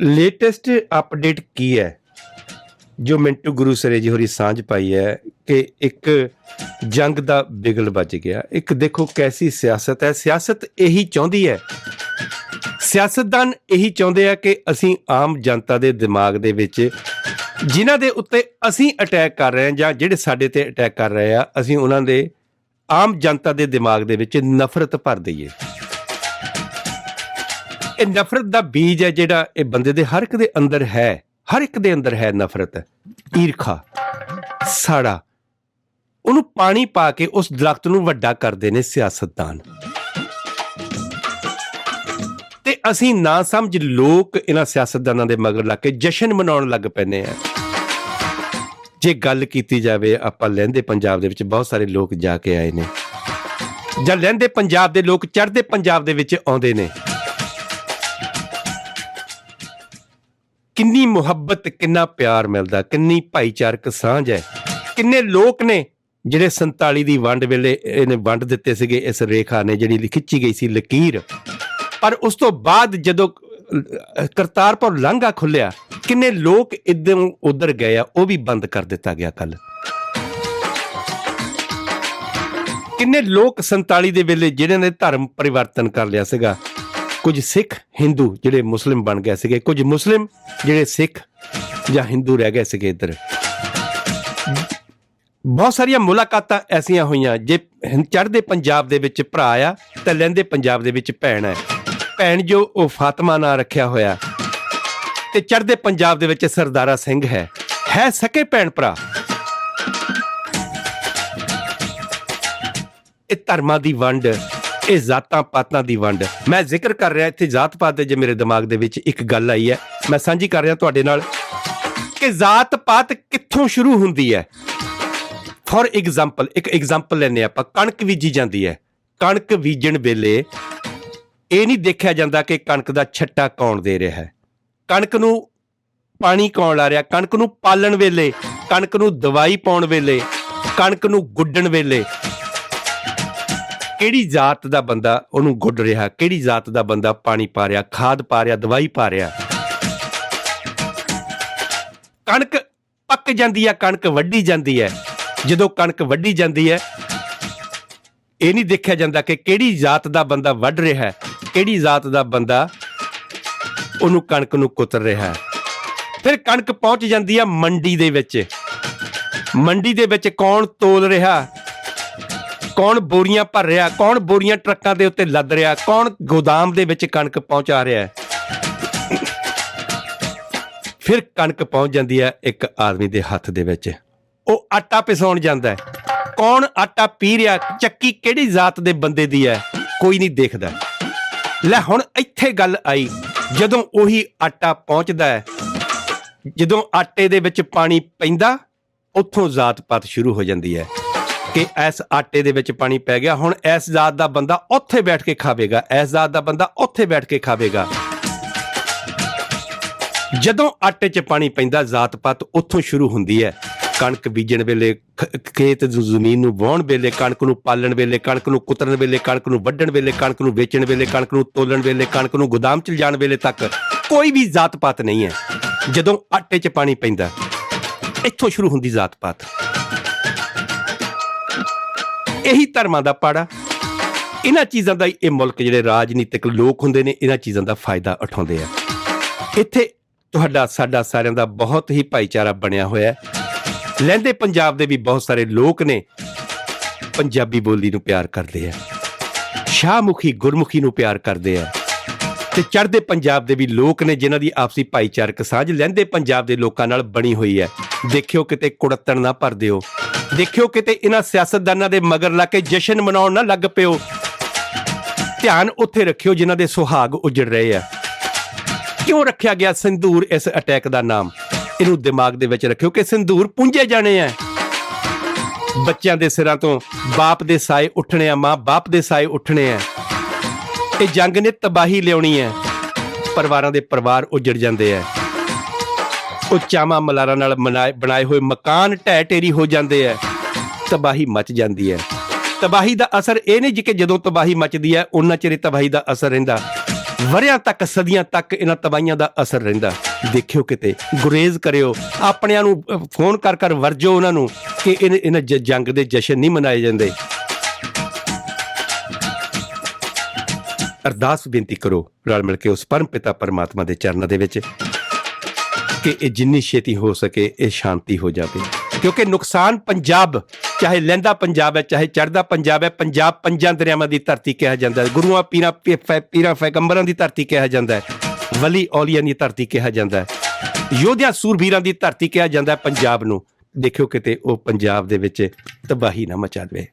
Latest update ਕੀ ਹੈ? ਜੋ ਮਿੰਟੂ ਗੁਰੂ ਸਰੇਜੀ ਹੋਰੀ ਸਾਂਝ ਪਾਈ ਹੈ ਕਿ ਇੱਕ ਜੰਗ ਦਾ ਬਿਗਲ ਵੱਜ ਗਿਆ। ਇੱਕ ਦੇਖੋ ਕੈਸੀ ਸਿਆਸਤ ਹੈ। ਸਿਆਸਤ ਇਹੀ ਚਾਹੁੰਦੀ ਹੈ। ਸਿਆਸਤਦਾਨ ਇਹੀ ਚਾਹੁੰਦੇ ਆ ਕਿ ਅਸੀਂ ਆਮ ਜਨਤਾ ਦੇ ਦਿਮਾਗ ਦੇ ਵਿੱਚ ਜਿਨ੍ਹਾਂ ਦੇ ਉੱਤੇ ਅਸੀਂ ਅਟੈਕ ਕਰ ਰਹੇ ਹਾਂ ਜਾਂ ਜਿਹੜੇ ਸਾਡੇ ਤੇ ਅਟੈਕ ਕਰ ਰਹੇ ਆ, ਅਸੀਂ ਉਹਨਾਂ ਦੇ ਆਮ ਜਨਤਾ ਦੇ ਦਿਮਾਗ ਦੇ ਵਿੱਚ ਨਫ਼ਰਤ ਭਰ ਦਈਏ। ਇਹ ਨਫ਼ਰਤ ਦਾ ਬੀਜ ਹੈ ਜਿਹੜਾ ਇਹ ਬੰਦੇ ਦੇ ਹਰ ਇੱਕ ਦੇ ਅੰਦਰ ਹੈ, ਹਰ ਇੱਕ ਦੇ ਅੰਦਰ ਹੈ ਨਫ਼ਰਤ। ਈਰਖਾ, ਸਾੜਾ, ਉਹਨੂੰ ਪਾਣੀ ਪਾ ਕੇ ਉਸ ਦਰਖਤ ਨੂੰ ਵੱਡਾ ਕਰਦੇ ਨੇ ਸਿਆਸਤਦਾਨ। ਤੇ ਅਸੀਂ ਨਾ ਸਮਝ ਲੋਕ ਇਹਨਾਂ ਸਿਆਸਤਦਾਨਾਂ ਦੇ ਮਗਰ ਲੱਗ ਕੇ ਜਸ਼ਨ ਮਨਾਉਣ ਲੱਗ ਪੈਨੇ ਆ ਜੇ ਗੱਲ ਕੀਤੀ ਜਾਵੇ, ਆਪਾਂ ਲਹਿੰਦੇ ਪੰਜਾਬ ਦੇ ਵਿੱਚ ਬਹੁਤ ਸਾਰੇ ਲੋਕ ਜਾ ਕੇ ਆਏ ਨੇ। ਜਾਂ ਲਹਿੰਦੇ ਪੰਜਾਬ ਦੇ ਲੋਕ ਚੜ੍ਹਦੇ ਪੰਜਾਬ ਦੇ ਵਿੱਚ ਆਉਂਦੇ ਨੇ। ਕਿੰਨੀ ਮੁਹੱਬਤ, ਕਿੰਨਾ ਪਿਆਰ ਮਿਲਦਾ, ਕਿੰਨੀ ਭਾਈਚਾਰਕ ਸਾਂਝ ਹੈ। ਕਿੰਨੇ ਲੋਕ ਨੇ ਜਿਹੜੇ 47 ਦੀ ਵੰਡ ਵੇਲੇ ਇਹਨੇ ਵੰਡ ਦਿੱਤੇ ਸੀਗੇ, ਇਸ ਰੇਖਾ ਨੇ ਜਿਹੜੀ ਖਿੱਚੀ ਗਈ ਸੀ ਲਕੀਰ। ਪਰ ਉਸ ਤੋਂ ਬਾਅਦ ਜਦੋਂ ਕਰਤਾਰਪੁਰ ਲਾਂਘਾ ਖੁੱਲਿਆ, ਕਿੰਨੇ ਲੋਕ ਇਦਾਂ ਉਧਰ ਗਏ ਆ, ਉਹ ਵੀ ਬੰਦ ਕਰ ਦਿੱਤਾ ਗਿਆ ਕੱਲ ਕਿੰਨੇ ਲੋਕ 47 ਦੇ ਵੇਲੇ ਜਿਹਨਾਂ ਨੇ ਧਰਮ ਪਰਿਵਰਤਨ ਕਰ ਲਿਆ ਸੀਗਾ ਕੁਝ ਸਿੱਖ ਹਿੰਦੂ ਜਿਹੜੇ ਮੁਸਲਿਮ ਬਣ ਗਏ ਸੀਗੇ, ਕੁਝ ਮੁਸਲਿਮ ਜਿਹੜੇ ਸਿੱਖ ਜਾਂ ਹਿੰਦੂ ਰਹਿ ਗਏ ਸੀਗੇ ਇੱਧਰ। ਬਹੁਤ ਸਾਰੀਆਂ ਮੁਲਾਕਾਤਾਂ ਐਸੀਆਂ ਹੋਈਆਂ, ਜੇ ਹਿੰ- ਚੜ੍ਹਦੇ ਪੰਜਾਬ ਦੇ ਵਿੱਚ ਭਰਾ ਆ, ਤੇ ਲਹਿੰਦੇ ਪੰਜਾਬ ਦੇ ਵਿੱਚ ਭੈਣ ਹੈ ਭੈਣ ਜੋ ਉਹ ਫਾਤਮਾ ਨਾਂ ਰੱਖਿਆ ਹੋਇਆ। ਤੇ ਚੜ੍ਹਦੇ ਪੰਜਾਬ ਦੇ ਵਿੱਚ ਸਰਦਾਰਾ ਸਿੰਘ ਹੈ। ਹੈ ਸਕੇ ਭੈਣ ਭਰਾ? ਇਹ ਧਰਮਾਂ ਦੀ ਵੰਡ ਇਹ ਜ਼ਾਤਾਂ ਪਾਤਾਂ ਦੀ ਵੰਡ। ਮੈਂ ਜ਼ਿਕਰ ਕਰ ਰਿਹਾ ਇੱਥੇ ਜ਼ਾਤ ਪਾਤ ਦੇ ਜੇ ਮੇਰੇ ਦਿਮਾਗ ਦੇ ਵਿੱਚ ਇੱਕ ਗੱਲ ਆਈ ਹੈ, ਮੈਂ ਸਾਂਝੀ ਕਰ ਰਿਹਾ ਤੁਹਾਡੇ ਨਾਲ ਕਿ ਜ਼ਾਤ ਪਾਤ ਕਿੱਥੋਂ ਸ਼ੁਰੂ ਹੁੰਦੀ ਹੈ। ਫੋਰ ਐਗਜ਼ਾਮਪਲ ਇੱਕ ਐਗਜ਼ਾਮਪਲ ਲੈਨੇ ਆਪਾਂ, ਕਣਕ ਬੀਜੀ ਜਾਂਦੀ ਹੈ। ਕਣਕ ਬੀਜਣ ਵੇਲੇ ਇਹ ਨਹੀਂ ਦੇਖਿਆ ਜਾਂਦਾ ਕਿ ਕਣਕ ਦਾ ਛੱਟਾ ਕੌਣ ਦੇ ਰਿਹਾ ਹੈ। ਕਣਕ ਨੂੰ ਪਾਣੀ ਕੌਣ ਲਾ ਰਿਹਾ, ਕਣਕ ਨੂੰ ਪਾਲਣ ਵੇਲੇ, ਕਣਕ ਨੂੰ ਦਵਾਈ ਪਾਉਣ ਵੇਲੇ, ਕਣਕ ਨੂੰ ਗੁੱਡਣ ਵੇਲੇ ਕਿਹੜੀ ਜਾਤ ਦਾ ਬੰਦਾ ਉਹਨੂੰ ਗੁੱਡ ਰਿਹਾ? ਕਿਹੜੀ ਜਾਤ ਦਾ ਬੰਦਾ ਪਾਣੀ ਪਾ ਰਿਹਾ, ਖਾਦ ਪਾ ਰਿਹਾ, ਦਵਾਈ ਪਾ ਰਿਹਾ? ਕਣਕ ਪੱਕ ਜਾਂਦੀ ਹੈ, ਕਣਕ ਵੱਢੀ ਜਾਂਦੀ ਹੈ। ਜਦੋਂ ਕਣਕ ਵੱਢੀ ਜਾਂਦੀ ਹੈ, ਇਹ ਨਹੀਂ ਦੇਖਿਆ ਜਾਂਦਾ ਕਿ ਕਿਹੜੀ ਜਾਤ ਦਾ ਬੰਦਾ ਵੱਢ ਰਿਹਾ ਹੈ, ਕਿਹੜੀ ਜਾਤ ਦਾ ਬੰਦਾ ਉਹਨੂੰ ਕਣਕ ਨੂੰ ਕੁਤਰ ਰਿਹਾ ਹੈ। ਫਿਰ ਕਣਕ ਪਹੁੰਚ ਜਾਂਦੀ ਹੈ ਮੰਡੀ ਦੇ ਵਿੱਚ। ਮੰਡੀ ਦੇ ਵਿੱਚ ਕੌਣ ਤੋਲ ਰਿਹਾ? ਕੌਣ ਬੋਰੀਆਂ ਭਰ ਰਿਹਾ, ਕੌਣ ਬੋਰੀਆਂ ਟਰੱਕਾਂ ਦੇ ਉੱਤੇ ਲੱਦ ਰਿਹਾ, ਕੌਣ ਗੋਦਾਮ ਦੇ ਵਿੱਚ ਕਣਕ ਪਹੁੰਚਾ ਰਿਹਾ ਫਿਰ ਕਣਕ ਪਹੁੰਚ ਜਾਂਦੀ ਹੈ ਇੱਕ ਆਦਮੀ ਦੇ ਹੱਥ ਦੇ ਵਿੱਚ। ਉਹ ਆਟਾ ਪਿਸਾਉਣ ਜਾਂਦਾ ਹੈ। ਕੌਣ ਆਟਾ ਪੀ ਰਿਹਾ, ਚੱਕੀ ਕਿਹੜੀ ਜ਼ਾਤ ਦੇ ਬੰਦੇ ਦੀ ਹੈ, ਕੋਈ ਨਹੀਂ ਦੇਖਦਾ। ਲੈ ਹੁਣ ਇੱਥੇ ਗੱਲ ਆਈ। ਜਦੋਂ ਉਹੀ ਆਟਾ ਪਹੁੰਚਦਾ ਹੈ, ਜਦੋਂ ਆਟੇ ਦੇ ਵਿੱਚ ਪਾਣੀ ਪੈਂਦਾ, ਉੱਥੋਂ ਜ਼ਾਤ ਪਾਤ ਸ਼ੁਰੂ ਹੋ ਜਾਂਦੀ ਹੈ। ਕਿ ਇਸ ਆਟੇ ਦੇ ਵਿੱਚ ਪਾਣੀ ਪੈ ਗਿਆ। ਹੁਣ ਇਸ ਜ਼ਾਤ ਦਾ ਬੰਦਾ ਉੱਥੇ ਬੈਠ ਕੇ ਖਾਵੇਗਾ। ਇਸ ਜ਼ਾਤ ਦਾ ਬੰਦਾ ਉੱਥੇ ਬੈਠ ਕੇ ਖਾਵੇਗਾ। ਜਦੋਂ ਆਟੇ 'ਚ ਪਾਣੀ ਪੈਂਦਾ, ਜ਼ਾਤ ਪਾਤ ਉੱਥੋਂ ਸ਼ੁਰੂ ਹੁੰਦੀ ਹੈ। ਕਣਕ ਬੀਜਣ ਵੇਲੇ ਖੇਤ ਜ਼ਮੀਨ ਨੂੰ ਵਾਹਣ ਵੇਲੇ, ਕਣਕ ਨੂੰ ਪਾਲਣ ਵੇਲੇ, ਕਣਕ ਨੂੰ ਕੁਤਰਨ ਵੇਲੇ, ਕਣਕ ਨੂੰ ਵੱਢਣ ਵੇਲੇ, ਕਣਕ ਨੂੰ ਵੇਚਣ ਵੇਲੇ, ਕਣਕ ਨੂੰ ਤੋਲਣ ਵੇਲੇ, ਕਣਕ ਨੂੰ ਗੋਦਾਮ 'ਚ ਲਿਜਾਣ ਵੇਲੇ ਤੱਕ ਕੋਈ ਵੀ ਜ਼ਾਤ ਪਾਤ ਨਹੀਂ ਹੈ। ਜਦੋਂ ਆਟੇ 'ਚ ਪਾਣੀ ਪੈਂਦਾ, ਇੱਥੋਂ ਸ਼ੁਰੂ ਹੁੰਦੀ ਜ਼ਾਤ ਪਾਤ। ਇਹੀ ਧਰਮਾਂ ਦਾ ਪਾੜਾ। ਇਹਨਾਂ ਚੀਜ਼ਾਂ ਦਾ ਹੀ ਇਹ ਮੁਲਕ ਜਿਹੜੇ ਰਾਜਨੀਤਿਕ ਲੋਕ ਹੁੰਦੇ ਨੇ, ਇਹਨਾਂ ਚੀਜ਼ਾਂ ਦਾ ਫਾਇਦਾ ਉਠਾਉਂਦੇ ਆ। ਇੱਥੇ ਤੁਹਾਡਾ, ਸਾਡਾ ਸਾਰਿਆਂ ਦਾ ਬਹੁਤ ਹੀ ਭਾਈਚਾਰਾ ਬਣਿਆ ਹੋਇਆ ਹੈ। ਲਹਿੰਦੇ ਪੰਜਾਬ ਦੇ ਵੀ ਬਹੁਤ ਸਾਰੇ ਲੋਕ ਨੇ, ਪੰਜਾਬੀ ਬੋਲੀ ਨੂੰ ਪਿਆਰ ਕਰਦੇ ਆ। ਸ਼ਾਹਮੁਖੀ, ਗੁਰਮੁਖੀ ਨੂੰ ਪਿਆਰ ਕਰਦੇ ਆ। ਤੇ ਚੜ੍ਹਦੇ ਪੰਜਾਬ ਦੇ ਵੀ ਲੋਕ ਨੇ, ਜਿਨ੍ਹਾਂ ਦੀ ਆਪਸੀ ਭਾਈਚਾਰਕ ਸਾਂਝ ਲਹਿੰਦੇ ਪੰਜਾਬ ਦੇ ਲੋਕਾਂ ਨਾਲ ਬਣੀ ਹੋਈ ਹੈ। ਦੇਖਿਓ ਕਿਤੇ ਕੁੜੱਤਣ ਨਾ ਭਰ ਦਿਓ। ਦੇਖਿਓ ਕਿਤੇ ਇਹਨਾਂ ਸਿਆਸਤਦਾਨਾਂ ਦੇ ਮਗਰ ਲਾ ਕੇ ਜਸ਼ਨ ਮਨਾਉਣ ਨਾ ਲੱਗ ਪਿਓ। ਧਿਆਨ ਉੱਥੇ ਰੱਖਿਓ ਜਿਨ੍ਹਾਂ ਦੇ ਸੁਹਾਗ ਉਜੜ ਰਹੇ ਆ। ਕਿਉਂ ਰੱਖਿਆ ਗਿਆ ਸੰਧੂਰ ਇਸ ਅਟੈਕ ਦਾ ਨਾਮ? ਇਹਨੂੰ ਦਿਮਾਗ ਦੇ ਵਿੱਚ ਰੱਖਿਓ ਕਿ ਸੰਧੂਰ ਪੁੰਜੇ ਜਾਣੇ ਆ। ਬੱਚਿਆਂ ਦੇ ਸਿਰਾਂ ਤੋਂ ਬਾਪ ਦੇ ਸਾਏ ਉੱਠਣੇ ਆ, ਮਾਂ ਬਾਪ ਦੇ ਸਾਏ ਉੱਠਣੇ ਆ। ਇਹ ਜੰਗ ਨੇ ਤਬਾਹੀ ਲਿਆਉਣੀ ਹੈ ਪਰਿਵਾਰਾਂ ਦੇ ਪਰਿਵਾਰ ਉਜੜ ਜਾਂਦੇ ਆ। ਉਹ ਚਾਮਾ ਮਲਾਰਾਂ ਨਾਲ ਮਨਾਏ ਬਣਾਏ ਹੋਏ ਮਕਾਨ ਢਹਿ ਢੇਰੀ ਹੋ ਜਾਂਦੇ ਆ ਤਬਾਹੀ ਮਚ ਜਾਂਦੀ ਹੈ ਤਬਾਹੀ ਦਾ ਅਸਰ ਇਹ ਨਹੀਂ ਕਿ ਜਦੋਂ ਤਬਾਹੀ ਮਚਦੀ ਹੈ ਉਹਨਾਂ ਚਿਰ ਤਬਾਹੀ ਦਾ ਅਸਰ ਰਹਿੰਦਾ। ਵਰਿਆਂ ਤੱਕ, ਸਦੀਆਂ ਤੱਕ ਇਹਨਾਂ ਤਬਾਈਆਂ ਦਾ ਅਸਰ ਰਹਿੰਦਾ। ਦੇਖਿਓ ਕਿਤੇ, ਗੁਰੇਜ਼ ਕਰਿਓ। ਆਪਣਿਆਂ ਨੂੰ ਫੋਨ ਕਰ ਕਰ ਵਰਜੋ ਉਹਨਾਂ ਨੂੰ ਕਿ ਇਹਨਾਂ ਜੰਗ ਦੇ ਜਸ਼ਨ ਨਹੀਂ ਮਨਾਏ ਜਾਂਦੇ। ਅਰਦਾਸ ਬੇਨਤੀ ਕਰੋ ਰਲ ਮਿਲ ਕੇ ਉਸ ਪਰਮ ਪਿਤਾ ਪਰਮਾਤਮਾ ਦੇ ਚਰਨਾਂ ਦੇ ਵਿੱਚ। ਕਿ ਇਹ ਜਿੰਨੀ ਛੇਤੀ ਹੋ ਸਕੇ ਇਹ ਸ਼ਾਂਤੀ ਹੋ ਜਾਵੇ। ਕਿਉਂਕਿ ਨੁਕਸਾਨ ਪੰਜਾਬ, ਚਾਹੇ ਲਹਿੰਦਾ ਪੰਜਾਬ ਹੈ, ਚਾਹੇ ਚੜ੍ਹਦਾ ਪੰਜਾਬ ਹੈ, ਪੰਜਾਬ ਪੰਜਾਂ ਦਰਿਆਵਾਂ ਦੀ ਧਰਤੀ ਕਿਹਾ ਜਾਂਦਾ ਹੈ। ਗੁਰੂਆਂ, ਪੀਰਾਂ, ਪੀ- ਫੈ- ਪੀਰਾਂ, ਫੈਗੰਬਰਾਂ ਦੀ ਧਰਤੀ ਕਿਹਾ ਜਾਂਦਾ ਹੈ। ਵਲੀ ਔਲੀਆਂ ਦੀ ਧਰਤੀ ਕਿਹਾ ਜਾਂਦਾ ਹੈ। ਯੋਧਿਆਂ, ਸੂਰਬੀਰਾਂ ਦੀ ਧਰਤੀ ਕਿਹਾ ਜਾਂਦਾ ਹੈ ਪੰਜਾਬ ਨੂੰ। ਦੇਖਿਓ ਕਿਤੇ ਉਹ ਪੰਜਾਬ ਦੇ ਵਿੱਚ ਤਬਾਹੀ ਨਾ ਮਚਾ ਦੇਵੇ।